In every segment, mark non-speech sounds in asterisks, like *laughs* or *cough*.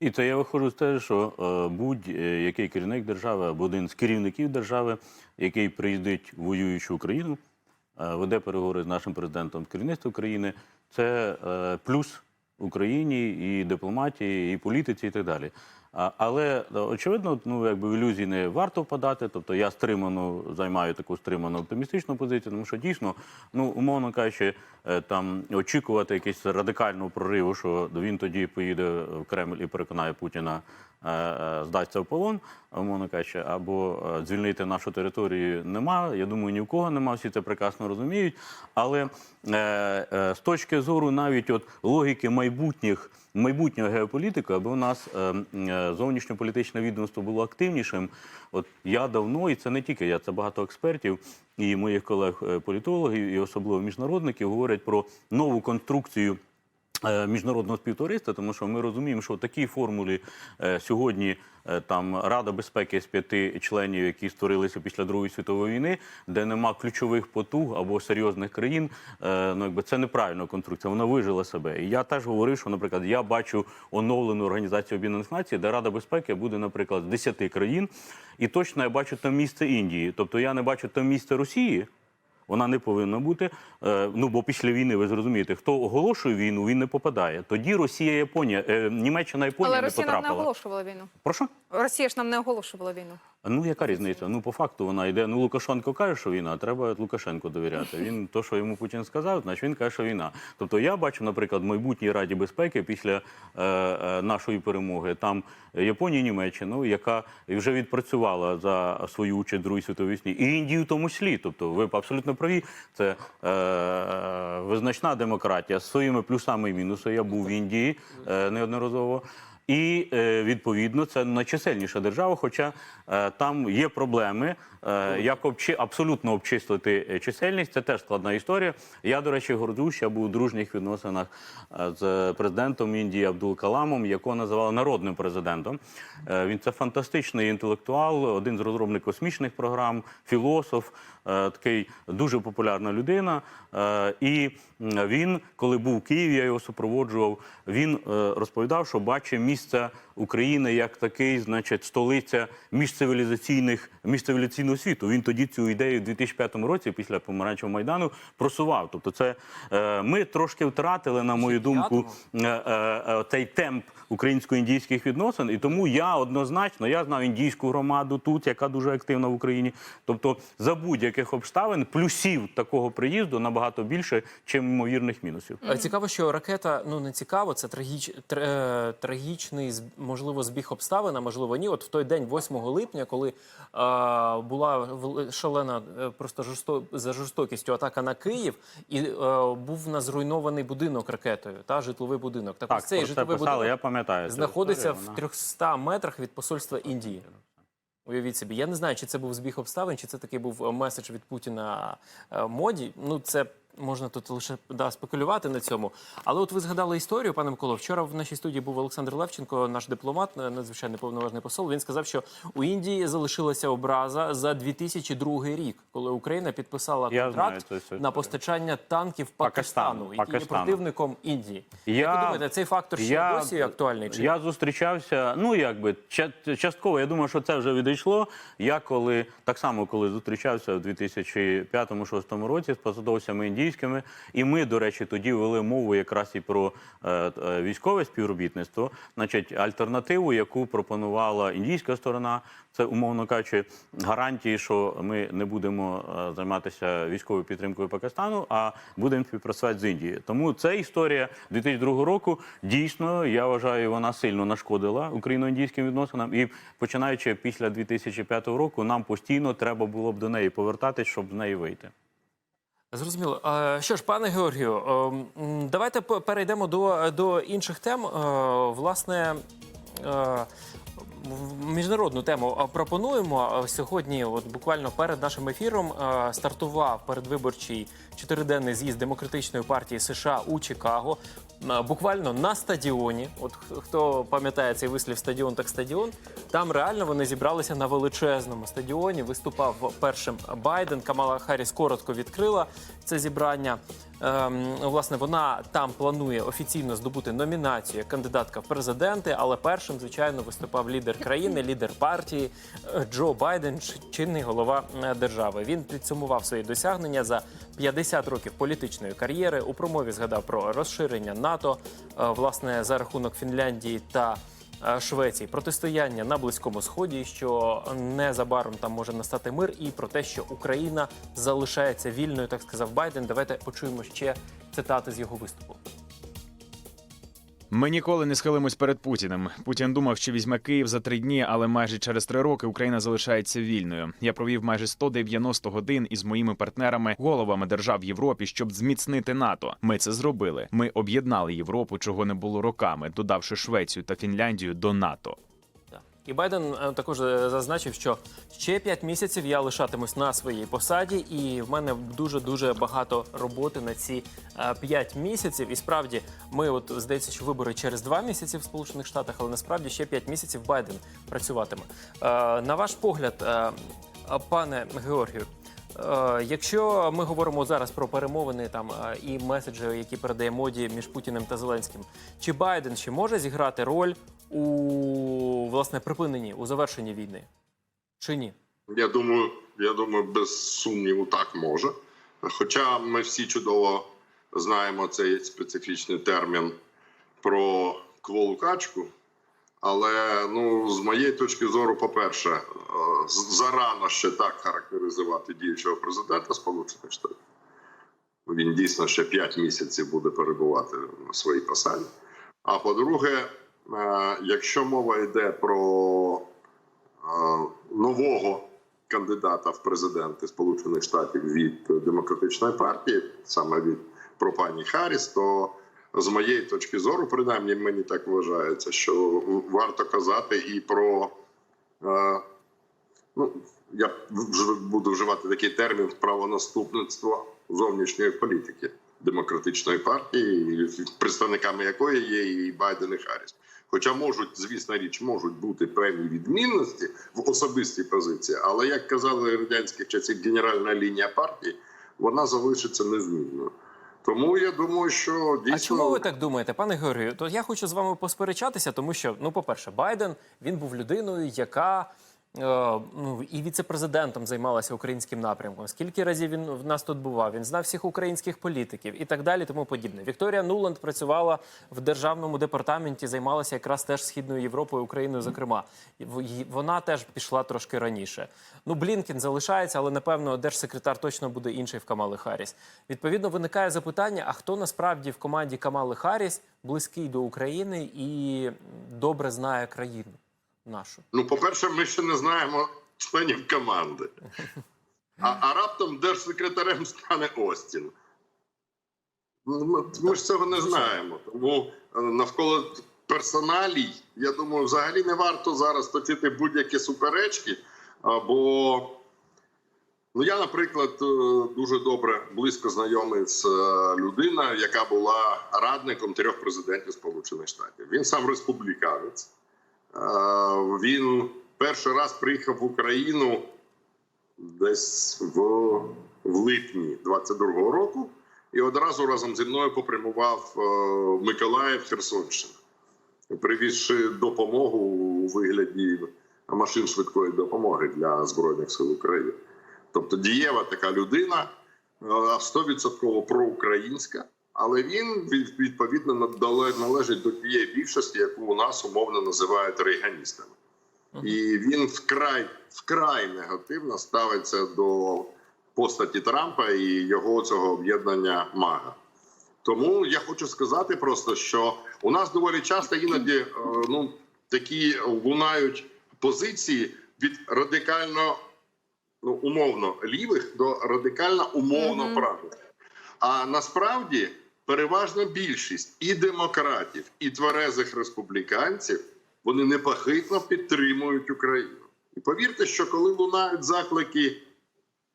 І це я виходжу з те, що е, будь-який керівник держави або один з керівників держави, який приїздить в воюючу Україну, е, веде переговори з нашим президентом керівництва України, це е, плюс Україні і дипломатії, і політиці, і так далі. Але е, очевидно, ну якби в ілюзії не варто впадати. Тобто я стримано займаю таку стриману оптимістичну позицію, тому що дійсно, ну умовно кажучи, е, там очікувати якийсь радикального прориву, що він тоді поїде в Кремль і переконає Путіна. е, Здасться в полон, умовно кажучи, або звільнити нашу територію нема. Я думаю, ні в кого нема, всі це прекрасно розуміють. Але з точки зору навіть от логіки майбутніх майбутнього геополітика, аби у нас е, е, зовнішньополітичне відомство було активнішим. От я давно, і це не тільки я, це багато експертів і моїх колег-політологів, і особливо міжнародників, говорять про нову конструкцію. Е, Міжнародного співтовариства, тому що ми розуміємо, що в такій формулі е, сьогодні е, там Рада безпеки з п'яти членів, які створилися після Другої світової війни, де нема ключових потуг або серйозних країн, ну якби це неправильна конструкція. Вона вижила себе. І я теж говорив, що, наприклад, я бачу оновлену організацію Об'єднаних Націй, де Рада безпеки буде, наприклад, з 10 країн, і точно я бачу там місце Індії. Тобто я не бачу там місце Росії. Вона не повинна бути. Е, ну бо після війни ви зрозумієте, хто оголошує війну, він не попадає. Тоді Росія, Японія, е, Німеччина, Японія Але не Росія нам не оголошувала війну. Прошу? Росія ж нам не оголошувала війну. Ну яка різниця? Ну по факту вона йде. Ну Лукашенко каже, що війна, треба Лукашенку довіряти. Він *laughs* то, що йому Путін сказав, значить він каже, що війна. Тобто я бачу, наприклад, в майбутній раді безпеки після е, е, нашої перемоги там Японію, Німеччину, яка вже відпрацювала за свою участь Другій світовій війні, і Індію в тому числі. Тобто, ви абсолютно праві. Це е, е, визначна демократія з своїми плюсами і мінусами. Я був в Індії е, неодноразово. І е, відповідно це найчисельніша держава, хоча е, там є проблеми. Е, як обчи, абсолютно обчислити чисельність, це теж складна історія. Я, до речі, гордуюсь, я був у дружніх відносинах з президентом Індії Абдул Каламом, якого називали народним президентом. Він це фантастичний інтелектуал, один з розробників космічних програм, філософ, такий дуже популярна людина. І він, коли був в Києві, я його супроводжував. Він розповідав, що бачить місце України як такий, значить, столиця міжцивілізаційних міжцивілізаційного світу. Він тоді цю ідею в 2005 році, після помаранчевого майдану, просував. Тобто, це е, ми трошки втратили, на мою думку, е, е, цей темп українсько-індійських відносин. І тому я однозначно я знав індійську громаду тут, яка дуже активна в Україні. Тобто, за будь-яких обставин плюсів такого приїзду набагато більше, чим ймовірних мінусів. Цікаво, що ракета ну не цікаво, це трагіч, тр, е, трагічний можливо збіг обставин, а можливо ні. От в той день, 8 липня, коли е, була шалена просто жорсто, за жорстокістю атака на Київ, і е, був в нас зруйнований будинок ракетою, та житловий будинок. Так, Так, ось цей про це житловий писали, будинок я пам'ятаю. знаходиться в 300 метрах від посольства Індії. Уявіть собі, я не знаю, чи це був збіг обставин, чи це такий був е, меседж від Путіна е, моді. Ну, це можна тут лише да, спекулювати на цьому. Але от ви згадали історію, пане Миколо. Вчора в нашій студії був Олександр Левченко, наш дипломат, е, надзвичайно повноважний посол. Він сказав, що у Індії залишилася образа за 2002 рік, коли Україна підписала Я контракт знаю історію. на постачання танків Пакистану, Пакистану, який є противником Індії. Я- Як ви думаєте, цей фактор ще досі актуальний? Чи Я зустрічався, ну якби частково. Я думаю, що це вже відійшло. Я коли так само, коли зустрічався в 2005-2006 році з посадовцями індійськими, і ми, до речі, тоді вели мову якраз і про е, е, військове співробітництво, значить, альтернативу, яку пропонувала індійська сторона. Це умовно кажучи, гарантії, що ми не будемо е, займатися військовою підтримкою Пакистану, а будемо співпрацювати з Індією. Тому ця історія 2002 року дійсно я вважаю, вона сильно нашкодила україно-індійським відносинам. І починаючи після 2005 року, нам постійно треба було б до неї повертатись, щоб з неї вийти. Зрозуміло. Що ж, пане Георгію, давайте перейдемо до, до інших тем. Власне, е, міжнародну тему пропонуємо. Сьогодні, от буквально перед нашим ефіром, е, стартував передвиборчий чотириденний з'їзд демократичної партії США у Чикаго. Буквально на стадіоні. От хто пам'ятає цей вислів стадіон, так стадіон. Там реально вони зібралися на величезному стадіоні. Виступав першим Байден. Камала Харріс коротко відкрила це зібрання. Ем, власне, вона там планує офіційно здобути номінацію як кандидатка в президенти, але першим, звичайно, виступав лідер країни, лідер партії е, Джо Байден, чинний голова е, держави. Він підсумував свої досягнення за 50 років політичної кар'єри. У промові згадав про розширення НАТО, е, власне, за рахунок Фінляндії та. е, Швеції протистояння на близькому сході, що незабаром там може настати мир, і про те, що Україна залишається вільною, так сказав Байден. Давайте почуємо ще цитати з його виступу. Ми ніколи не схилимось перед Путіним. Путін думав, що візьме Київ за три дні, але майже через три роки Україна залишається вільною. Я провів майже 190 годин із моїми партнерами, головами держав Європі, щоб зміцнити НАТО. Ми це зробили. Ми об'єднали Європу, чого не було роками, додавши Швецію та Фінляндію до НАТО. І Байден е, також е, зазначив, що ще 5 місяців я лишатимусь на своїй посаді, і в мене дуже дуже багато роботи на ці 5 місяців. І справді, ми от здається, що вибори через 2 місяці в Сполучених Штатах, але насправді ще 5 місяців Байден працюватиме. Е, На ваш погляд, е, е, пане Георгію. е, Якщо ми говоримо зараз про перемовини там е, і меседжі, які передає моді між Путіним та Зеленським, чи Байден ще може зіграти роль у власне припиненні, у завершенні війни? Чи ні? Я думаю, я думаю, без сумніву так може. Хоча ми всі чудово знаємо цей специфічний термін про кволу качку. Але ну, з моєї точки зору, по-перше, е, зарано ще так характеризувати діючого президента Сполучених Штатів. Він дійсно ще 5 місяців буде перебувати на своїй посаді. А по-друге, якщо мова йде про е, нового кандидата в президенти Сполучених Штатів від демократичної партії, саме від про пані Харріс, то з моєї точки зору, принаймні мені так вважається, що варто казати і про е, ну я буду вживати такий термін правонаступництво зовнішньої політики демократичної партії, представниками якої є і Байден і Харріс. Хоча можуть, звісно річ, можуть бути певні відмінності в особистій позиції, але як казали радянських часів, генеральна лінія партії вона залишиться незмінною. Тому я думаю, що дійсно А чому ви так думаєте, пане Георгію? То я хочу з вами посперечатися, тому що, ну, по-перше, Байден він був людиною, яка. Е, Ну і віце-президентом займалася українським напрямком. Скільки разів він в нас тут бував? Він знав всіх українських політиків і так далі, тому подібне. Вікторія Нуланд працювала в державному департаменті, займалася якраз теж східною Європою, Україною, зокрема. Вона теж пішла трошки раніше. Ну, Блінкін залишається, але напевно держсекретар точно буде інший в Камали Харріс. Відповідно, виникає запитання: а хто насправді в команді Камали Харріс близький до України і добре знає країну нашу? Ну, по-перше, ми ще не знаємо членів команди. А, а раптом держсекретарем стане Остін. Ну, Ми, ми ж цього не знаємо. Тому е, навколо персоналій, я думаю, взагалі не варто зараз точити будь-які суперечки. а, Бо ну, я, наприклад, е, дуже добре близько знайомий з е, людиною, яка була радником трьох президентів Сполучених Штатів. Він сам республіканець. Е, Він перший раз приїхав в Україну десь в, в липні 22-го року і одразу разом зі мною попрямував е, в Миколаїв Херсонщину, привізши допомогу у вигляді машин швидкої допомоги для Збройних сил України. Тобто дієва така людина, е, 100% проукраїнська, але він від- відповідно належить до тієї більшості, яку у нас умовно називають рейганістами. І він вкрай вкрай негативно ставиться до постаті Трампа і його цього об'єднання МАГА. Тому я хочу сказати просто, що у нас доволі часто іноді е, ну такі лунають позиції від радикально ну умовно лівих до радикально умовно правих. А насправді переважна більшість і демократів, і тверезих республіканців вони непохитно підтримують Україну. І повірте, що коли лунають заклики,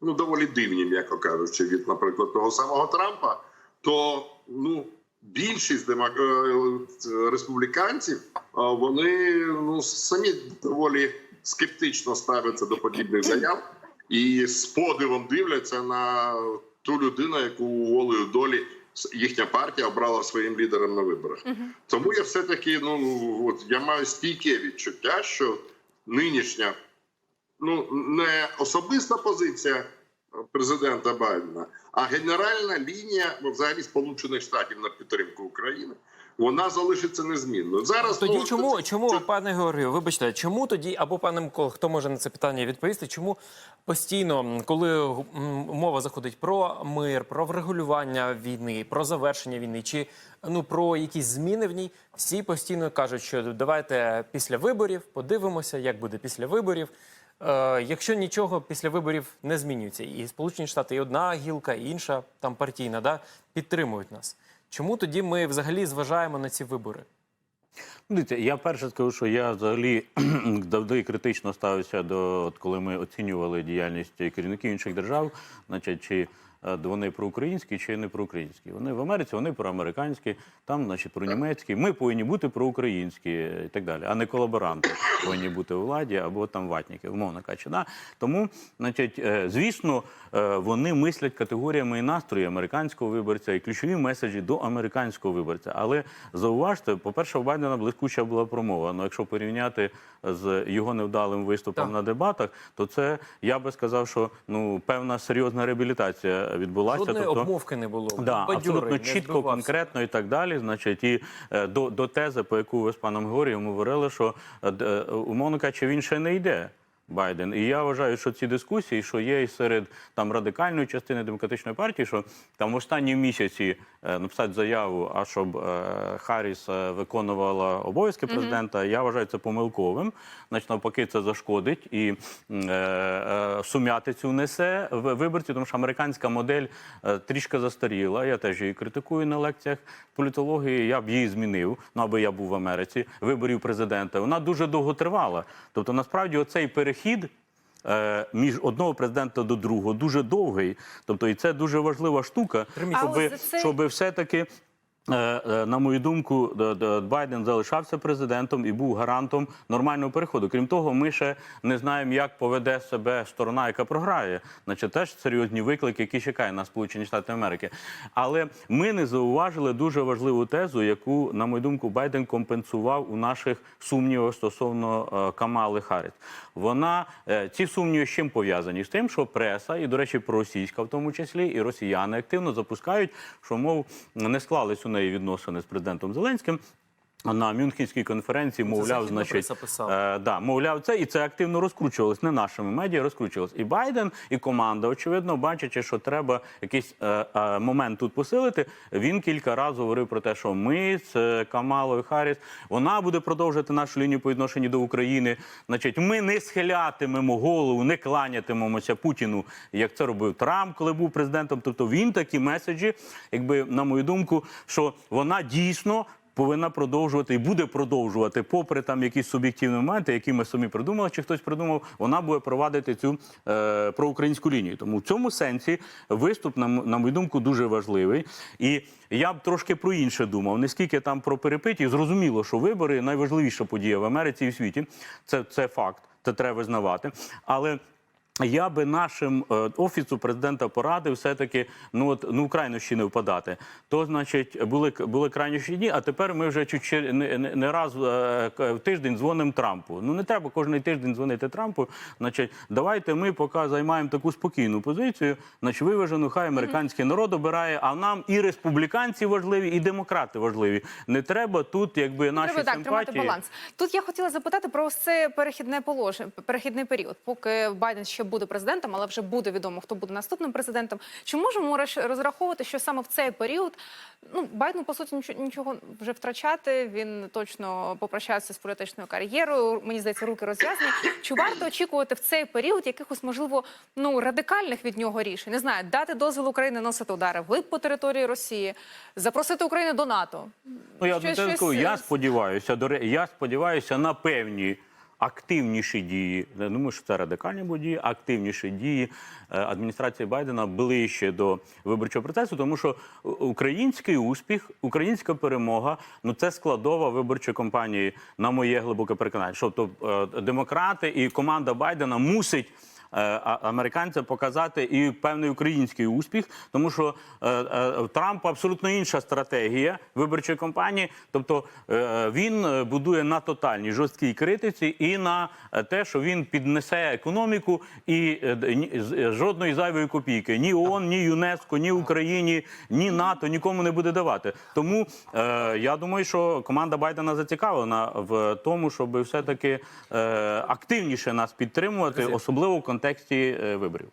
ну доволі дивні, м'яко кажучи, від, наприклад, того самого Трампа, то ну більшість демок... е, республіканців е, вони ну самі доволі скептично ставляться до подібних заяв і з подивом дивляться на ту людину, яку волею долі їхня партія обрала своїм лідером на виборах. Тому я все таки ну от я маю стійке відчуття, що нинішня ну не особиста позиція президента Байдена, а генеральна лінія ну, взагалі Сполучених Штатів на підтримку України. Вона залишиться незмінною. Зараз Тоді ну, чому, чому це- пане Георгію, вибачте, чому тоді, або пане Микола, хто може на це питання відповісти? Чому постійно, коли мова заходить про мир, про врегулювання війни, про завершення війни, чи ну про якісь зміни в ній, всі постійно кажуть, що давайте після виборів подивимося, як буде після виборів. Е, якщо нічого після виборів не змінюється, і Сполучені Штати, і одна гілка, і інша там партійна, да, підтримують нас. Чому тоді ми взагалі зважаємо на ці вибори? Дивіться, я перше скажу, що я взагалі *clears throat* завжди критично ставився до от коли ми оцінювали діяльність керівників інших держав, значить, чи вони проукраїнські, чи не проукраїнські. Вони в Америці, вони проамериканські, там, значить, пронімецькі. Ми повинні бути проукраїнські е, і так далі, а не колаборанти повинні бути у владі або там ватніки, умовно кажучи. Да? Тому, значить, е, звісно, е, вони мислять категоріями і настрої американського виборця і ключові меседжі до американського виборця. Але зауважте, по-перше, у Байдена блискуча була промова. Ну, якщо порівняти з його невдалим виступом Так. на дебатах, то це я би сказав, що ну певна серйозна реабілітація відбулася. Жодної тобто, обмовки не було. Да, Бадюри, абсолютно чітко, не конкретно і так далі. Значить, і е, до, до тези, по яку ви з паном Георгієм говорили, що е, е, умовно кажучи, він ще не йде. Байден, і я вважаю, що ці дискусії, що є і серед там радикальної частини демократичної партії, що там в останні місяці е, написати заяву, а щоб е, Харріс е, виконувала обов'язки президента, я вважаю це помилковим. Значить, навпаки, це зашкодить і е, е, сум'ятицю несе в виборці, тому що американська модель е, трішки застаріла. Я теж її критикую на лекціях політології. Я б її змінив, ну аби я був в Америці, виборів президента. Вона дуже довго тривала. Тобто, насправді, оцей перехід. Е, Між одного президента до другого дуже довгий, тобто і це дуже важлива штука. Щоб, щоб все-таки Е, е, На мою думку, Байден залишався президентом і був гарантом нормального переходу. Крім того, ми ще не знаємо, як поведе себе сторона, яка програє. Значить, теж серйозні виклики, які чекає на Сполучені Штати Америки. Але ми не зауважили дуже важливу тезу, яку, на мою думку, Байден компенсував у наших сумнівах стосовно е, Камали Харріс. Вона е, ці сумніви з чим пов'язані з тим, що преса, і, до речі, проросійська в тому числі, і росіяни активно запускають, що мов не склались у неї відносини з президентом Зеленським. На Мюнхенській конференції, мовляв, значить, е, да, мовляв, це і це активно розкручувалось, не нашими медіа розкручувалось. І Байден, і команда, очевидно, бачачи, що треба якийсь е, е, момент тут посилити. Він кілька разів говорив про те, що ми з е, Камалою Харріс, вона буде продовжувати нашу лінію по відношенню до України. Значить, ми не схилятимемо голову, не кланятимемося Путіну, як це робив Трамп, коли був президентом. Тобто він такі меседжі, якби на мою думку, що вона дійсно повинна продовжувати і буде продовжувати, попри там якісь суб'єктивні моменти, які ми самі придумали, чи хтось придумав, вона буде провадити цю е, проукраїнську лінію. Тому в цьому сенсі виступ, на, на мою думку, дуже важливий. І я б трошки про інше думав, не скільки там про перепиті. Зрозуміло, що вибори найважливіша подія в Америці і в світі. Це, це факт, це треба визнавати. Але я би нашим е, офісу президента порадив все-таки ну от ну в крайнощі не впадати. То значить були були крайнощі дні, а тепер ми вже чуть не, не, не раз е, в тиждень дзвонимо Трампу. Ну не треба кожен тиждень дзвонити Трампу. Значить, давайте ми поки займаємо таку спокійну позицію. Значить, виважену, хай американський народ обирає. А нам і республіканці важливі, і демократи важливі. Не треба тут, якби наші Треба так тримати баланс. Тут я хотіла запитати про це перехідне положення, перехідний період, поки Байден ще буде президентом, але вже буде відомо, хто буде наступним президентом. Чи можемо роз- розраховувати, що саме в цей період ну Байдену по суті нічого, вже втрачати? Він точно попрощався з політичною кар'єрою. Мені здається, руки розв'язані. Чи варто очікувати в цей період якихось можливо ну радикальних від нього рішень? Не знаю, дати дозвіл Україні носити удари вглиб по території Росії, запросити Україну до НАТО? Ну, я, Щось- щось, щось, я сподіваюся, до я сподіваюся на певні активніші дії, не думаю, що це радикальні будуть дії, активніші дії е, адміністрації Байдена ближче до виборчого процесу, тому що український успіх, українська перемога ну це складова виборчої кампанії, на моє глибоке переконання. Що тобто е, демократи і команда Байдена мусить. Е, Американцям показати і певний український успіх, тому що е, е, Трампа абсолютно інша стратегія виборчої кампанії. Тобто він будує на тотальній жорсткій критиці і на те, що він піднесе економіку і жодної зайвої копійки ні ООН, ні ЮНЕСКО, ні Україні, ні НАТО нікому не буде давати. Тому я думаю, що команда Байдена зацікавлена в тому, щоб все таки активніше нас підтримувати, особливо в контексті е, виборів.